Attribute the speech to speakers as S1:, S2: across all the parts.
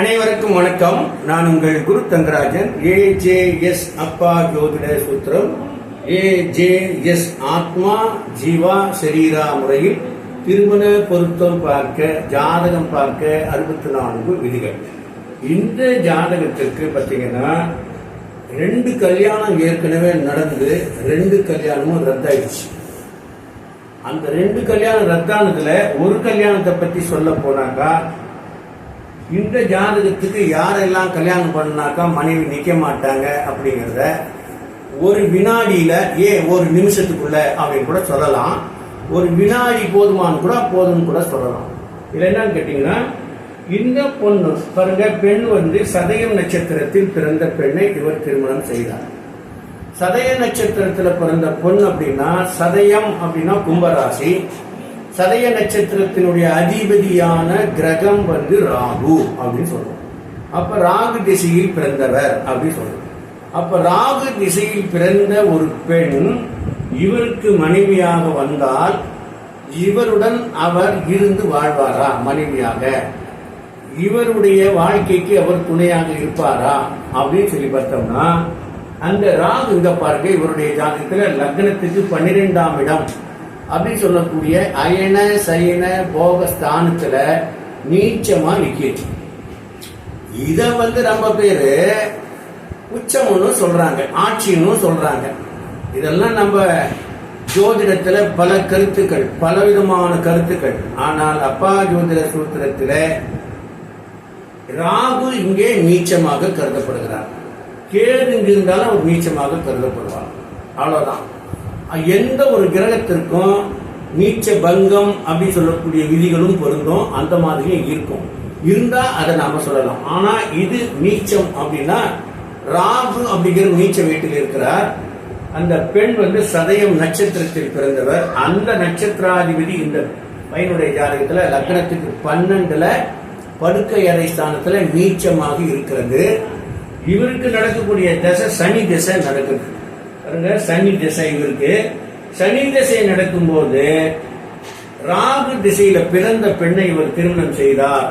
S1: அனைவருக்கும் வணக்கம். நான் உங்கள் குரு தங்கராஜன். ஏஜேஎஸ் அப்பா ஜோதிட சூத்திரம். ஏஜேஎஸ் ஆத்மா ஜீவா சரீரா முறையில் திருமண பொருத்தம் பார்க்க ஜாதகம் பார்க்க அறுபத்தி நான்கு விதிகள். இந்த ஜாதகத்திற்கு பார்த்தீங்கன்னா ரெண்டு கல்யாணம் ஏற்கனவே நடந்து ரெண்டு கல்யாணமும் ரத்தாயிடுச்சு. அந்த ரெண்டு கல்யாணம் ரத்தானதுல ஒரு கல்யாணத்தை பத்தி சொல்ல போனாக்கா இந்த ஜாதகத்துக்கு யாரெல்லாம் கல்யாணம் பண்ணாக்கா மனைவி நிற்க மாட்டாங்க அப்படிங்கிறத ஒரு வினாடியில் ஏன் ஒரு நிமிஷத்துக்குள்ள அப்படின்னு கூட சொல்லலாம். ஒரு வினாடி போதுமானு கூட போதும்னு கூட சொல்லலாம். இதில் என்னன்னு கேட்டிங்கன்னா இந்த பொண்ணு பாருங்க பெண் வந்து சதயம் நட்சத்திரத்தில் பிறந்த பெண்ணை இவர் திருமணம் செய்தார். சதய நட்சத்திரத்தில் பிறந்த பொண்ணு அப்படின்னா சதயம் அப்படின்னா கும்பராசி. சதய நட்சத்திரத்தினுடைய அதிபதியான கிரகம் வந்து ராகு அப்படின்னு சொல்றோம். அப்ப ராகு திசையில் பிறந்தவர் அப்படின்னு சொல்றோம். அப்ப ராகு திசையில் பிறந்த ஒரு பெண் இவருக்கு மனைவியாக வந்தால் இவருடன் அவர் இருந்து வாழ்வாரா? மனைவியாக. இவருடைய வாழ்க்கைக்கு அவர் துணையாக இருப்பாரா? அப்படின்னு சொல்லி பார்த்தோம்னா அந்த ராகு இங்க பாருங்க இவருடைய ஜாதகத்துல லக்னத்துக்கு பன்னிரெண்டாம் இடம். அப்படின்னு சொல்லக்கூடிய அயன சயன போக ஸ்தானத்துல நீச்சமா நிக்கிட்டு இத வந்து ரொம்ப பேரு உச்சம்னு சொல்றாங்க ஆட்சின்னு சொல்றாங்க. இதெல்லாம் நம்ம ஜோதிடத்துல பல கருத்துக்கள் பலவிதமான கருத்துக்கள். ஆனால் அப்பா ஜோதிட சூத்திரத்துல ராகு இங்கே நீச்சமாக கருதப்படுகிறார். கேது இங்கிருந்தாலும் அவர் நீச்சமாக கருதப்படுவார். அவ்வளவுதான். எந்த ஒரு கிரகத்திற்கும் நீச்ச பங்கம் அப்படின்னு சொல்லக்கூடிய விதிகளும் பொருந்தும். அந்த மாதிரியும் இருக்கும். இருந்தா அதை நாம சொல்லலாம். ஆனா இது நீச்சம் அப்படின்னா ராகு அப்படிங்கிற நீச்ச வீட்டில் இருக்கிறார். அந்த பெண் வந்து சதயம் நட்சத்திரத்தில் பிறந்தவர். அந்த நட்சத்திராதிபதி இந்த பையனுடைய ஜாதகத்துல லக்னத்துக்கு பன்னெண்டுல படுக்கை அறை ஸ்தானத்துல நீச்சமாக இருக்கிறது. இவருக்கு நடக்கக்கூடிய தசை சனி திசை நடக்குது. பாருங்க சனி திசை இவருக்கு. சனி திசை நடக்கும்போது ராகு திசையில பிறந்த பெண்ணை இவர் திருமணம் செய்தார்.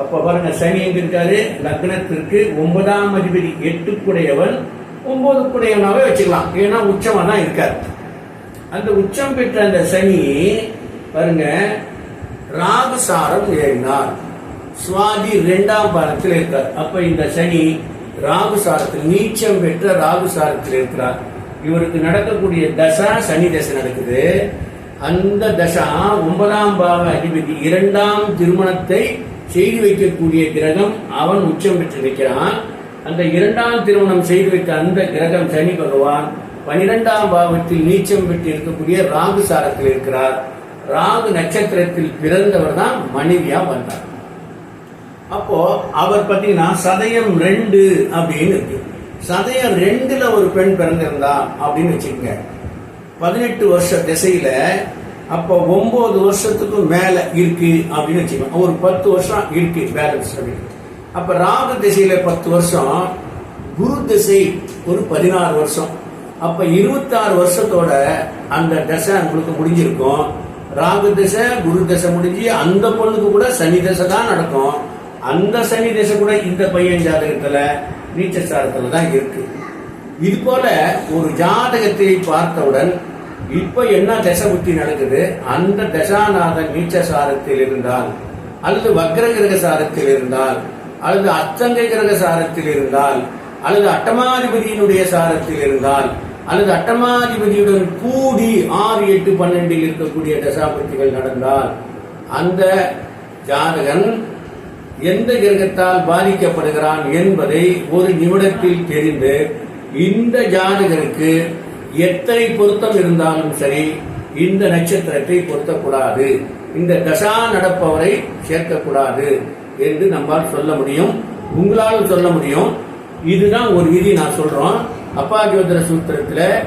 S1: அப்ப பாருங்க சனி எங்க இருக்காரு? லக்னத்திற்கு ஒன்பதாம் அதிபதி எட்டுக்குடையவன் ஒன்பது குடையவனாவே வச்சுக்கலாம். ஏன்னா உச்சமா தான் இருக்கார். அந்த உச்சம் பெற்ற அந்த சனி பாருங்க ராகு சாரம் ஏறினார் சுவாதி இரண்டாம் பாலத்தில் இருக்கார். அப்ப இந்த சனி ராகு சாரத்தில் நீச்சம் பெற்ற ராகு சாரத்தில் இருக்கிறார். இவருக்கு நடக்கக்கூடிய தசா சனி தசை நடக்குது. அந்த தசா ஒன்பதாம் பாவ அதிபதி இரண்டாம் திருமணத்தை செய்து வைக்கக்கூடிய கிரகம் அவன் உச்சம் பெற்று நிற்கிறான். அந்த இரண்டாம் திருமணம் செய்து வைத்த அந்த கிரகம் சனி பகவான் பனிரெண்டாம் பாவத்தில் நீச்சம் பெற்று இருக்கக்கூடிய ராகு சாரத்தில் இருக்கிறார். ராகு நட்சத்திரத்தில் பிறந்தவர் தான் மனைவியா வந்தார். அப்போ அவர் பார்த்தீங்கன்னா சதயம் ரெண்டு அப்படின்னு இருக்கு. சதயம் ரெண்டுல ஒரு பெண் பிறந்திருந்தா அப்படின்னு வச்சுக்கோங்க. பதினெட்டு வருஷ திசையில அப்போ ஒன்பது வருஷத்துக்கும் மேல இருக்கு அப்படின்னு வச்சுக்கோங்க. ஒரு பத்து வருஷம் இருக்கு பேலன்ஸ் அப்படின்னு. அப்ப ராகு திசையில பத்து வருஷம் குரு திசை ஒரு பதினாறு வருஷம். அப்ப இருபத்தாறு வருஷத்தோட அந்த தசை உங்களுக்கு முடிஞ்சிருக்கும். ராகு திசை குரு தசை முடிஞ்சு அந்த பொண்ணுக்கு கூட சனி தசை தான் நடக்கும். அந்த சனி திசை கூட இந்த பையன் ஜாதகத்துல நீச்சசாரத்துல தான் இருக்கு. இது போல ஒரு ஜாதகத்தை பார்த்தவுடன் இப்ப என்ன தசை புத்தி நடக்குது? அந்த தசாநாதன் நீச்சசாரத்தில் இருந்தால் அல்லது வக்ர கிரக சாரத்தில் இருந்தால் அல்லது அத்தங்கை கிரக சாரத்தில் இருந்தால் அல்லது அட்டமாதிபதியினுடைய சாரத்தில் இருந்தால் அல்லது அட்டமாதிபதியுடன் கூடி ஆறு எட்டு பன்னெண்டில் இருக்கக்கூடிய தசாபுத்திகள் நடந்தால் அந்த ஜாதகன் எந்த கிரகத்தால் பாதிக்கப்படுகிறான் என்பதை ஒரு நிமிடத்தில் தெரிந்து இந்த ஜாதகருக்கு எத்தனை பொருத்தம் இருந்தாலும் சரி இந்த நட்சத்திரத்தை பொருத்தக்கூடாது. இந்த தசா நடப்பவரை சேர்க்கக்கூடாது என்று நம்மால் சொல்ல முடியும். உங்களாலும் சொல்ல முடியும். இதுதான் ஒரு விதி நான் சொல்றோம். அப்பா ஜோதிர சூத்திரத்தில்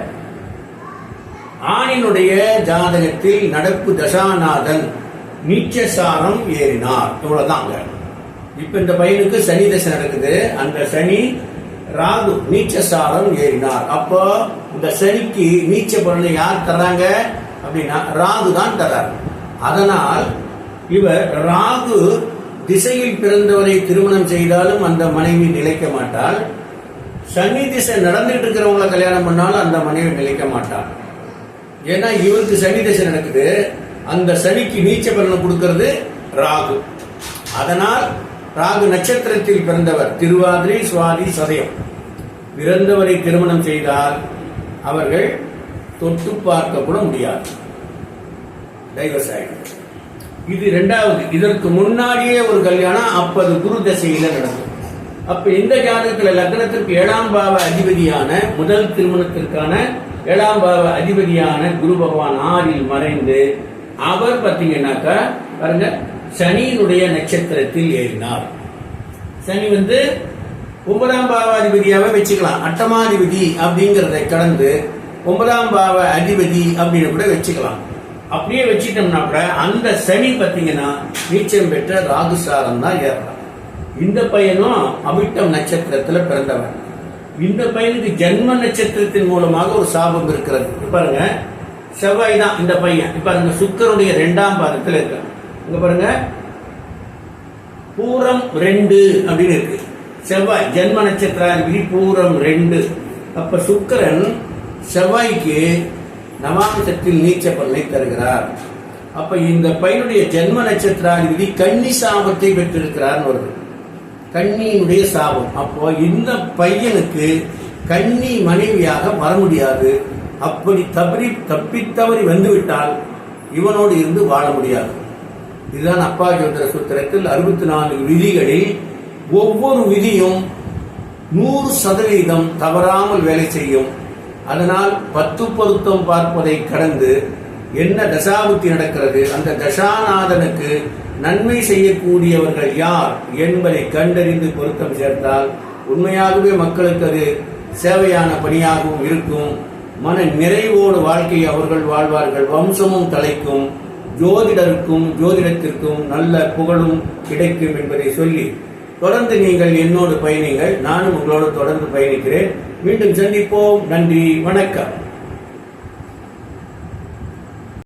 S1: ஆணினுடைய ஜாதகத்தில் நடப்பு தசாநாதன் நீச்சசாரம் ஏறினார். இவ்வளவுதாங்க. இப்ப இந்த பையனுக்கு சனி தசை நடக்குது. அந்த சனி ராகு நீச்சசாரம் ஏறினார். அப்போ இந்த சனிக்கு நீச்ச பலனை யார் தர்றாங்க? அப்படின்னா ராகு தான் தரார் அதனால் இவர் ராகு திசையில் பிறந்தவரை திருமணம் செய்தாலும் அந்த மனைவி நிலைக்க மாட்டாள். சனி திசை நடந்துட்டு இருக்கிறவங்கள கல்யாணம் பண்ணாலும் அந்த மனைவி நிலைக்க மாட்டாள். ஏன்னா இவருக்கு சனி திசை நடக்குது. அந்த சனிக்கு நீச்ச பலனை கொடுக்கறது ராகு. அதனால் ராகு நட்சத்திரத்தில் பிறந்தவர் திருவாதிரை சுவாதி சதயம். பிறந்தவரை திருமணம் செய்தால் அவர்கள் தொட்டு பார்க்க கூட முடியாது. டைவர்ஸ் இது ரெண்டாவது இதற்கு முன்னாடியே ஒரு கல்யாணம் அப்பது குரு தசையில நடக்கும் அப்ப இந்த ஜாதகத்துல லக்னத்திற்கு ஏழாம் பாவ அதிபதியான முதல் திருமணத்திற்கான ஏழாம் பாவ அதிபதியான குரு பகவான் ஆறில் மறைந்து அவர் பார்த்தீங்கன்னாக்கா பாருங்க சனியினுடைய நட்சத்திரத்தில் ஏறினார். சனி வந்து ஒன்பதாம் பாவ அதிபதியாவே வச்சுக்கலாம். அட்டமாதிபதி அப்படிங்கிறத கடந்து ஒன்பதாம் பாவ அதிபதி அப்படின்னு கூட வச்சுக்கலாம். அப்படியே வச்சுட்டோம்னா கூட அந்த சனி பார்த்தீங்கன்னா நீச்சம் பெற்ற ராகுசாரம் தான் ஏறலாம். இந்த பையனும் அமிட்டம் நட்சத்திரத்தில் பிறந்தவன். இந்த பையனுக்கு ஜென்ம நட்சத்திரத்தின் மூலமாக ஒரு சாபம் இருக்கிறது. பாருங்க செவ்வாய் தான் இந்த பையன். இப்ப அந்த சுக்கருடைய ரெண்டாம் பாதத்தில் இருக்கிறான் இங்க பாருங்க. பூரம் ரெண்டு அப்படின்னு இருக்கு. செவ்வாய் ஜென்ம நட்சத்திராதிபதி பூரம் ரெண்டு. அப்ப சுக்கரன் செவ்வாய்க்கு நவாம்சத்தில் நீச்ச பலனை தருகிறார். அப்ப இந்த பையனுடைய ஜென்ம நட்சத்திராதிபதி கன்னி சாபத்தை பெற்றிருக்கிறார் வருது கன்னியினுடைய சாபம். அப்போ இந்த பையனுக்கு கன்னி மனைவியாக வர முடியாது. அப்படி தவறி தப்பித்தவறி வந்துவிட்டால் இவனோடு இருந்து வாழ முடியாது. இதுதான் அப்பா ஜோதிட சூத்திரத்தில் அறுபத்தி நான்கு விதிகளில் ஒவ்வொரு விதியும் நூறு சதவீதம் தவறாமல் வேலை செய்யும். அதனால் பத்து பொருத்தம் பார்ப்பதை கடந்து என்ன தசாபுத்தி நடக்கிறது? அந்த தசாநாதனுக்கு நன்மை செய்யக்கூடியவர்கள் யார் என்பதை கண்டறிந்து பொருத்தம் சேர்த்தால் உண்மையாகவே மக்களுக்கு அது சேவையான பணியாகவும் இருக்கும். மன நிறைவோடு வாழ்க்கையை அவர்கள் வாழ்வார்கள். வம்சமும் தலைக்கும். ஜோதிடருக்கும் ஜோதிடத்திற்கும் நல்ல புகழும் கிடைக்கும் என்பதை சொல்லி தொடர்ந்து நீங்கள் என்னோடு பயணிங்கள் நானும் உங்களோடு தொடர்ந்து பயணிக்கிறேன். மீண்டும் சந்திப்போம். நன்றி. வணக்கம்.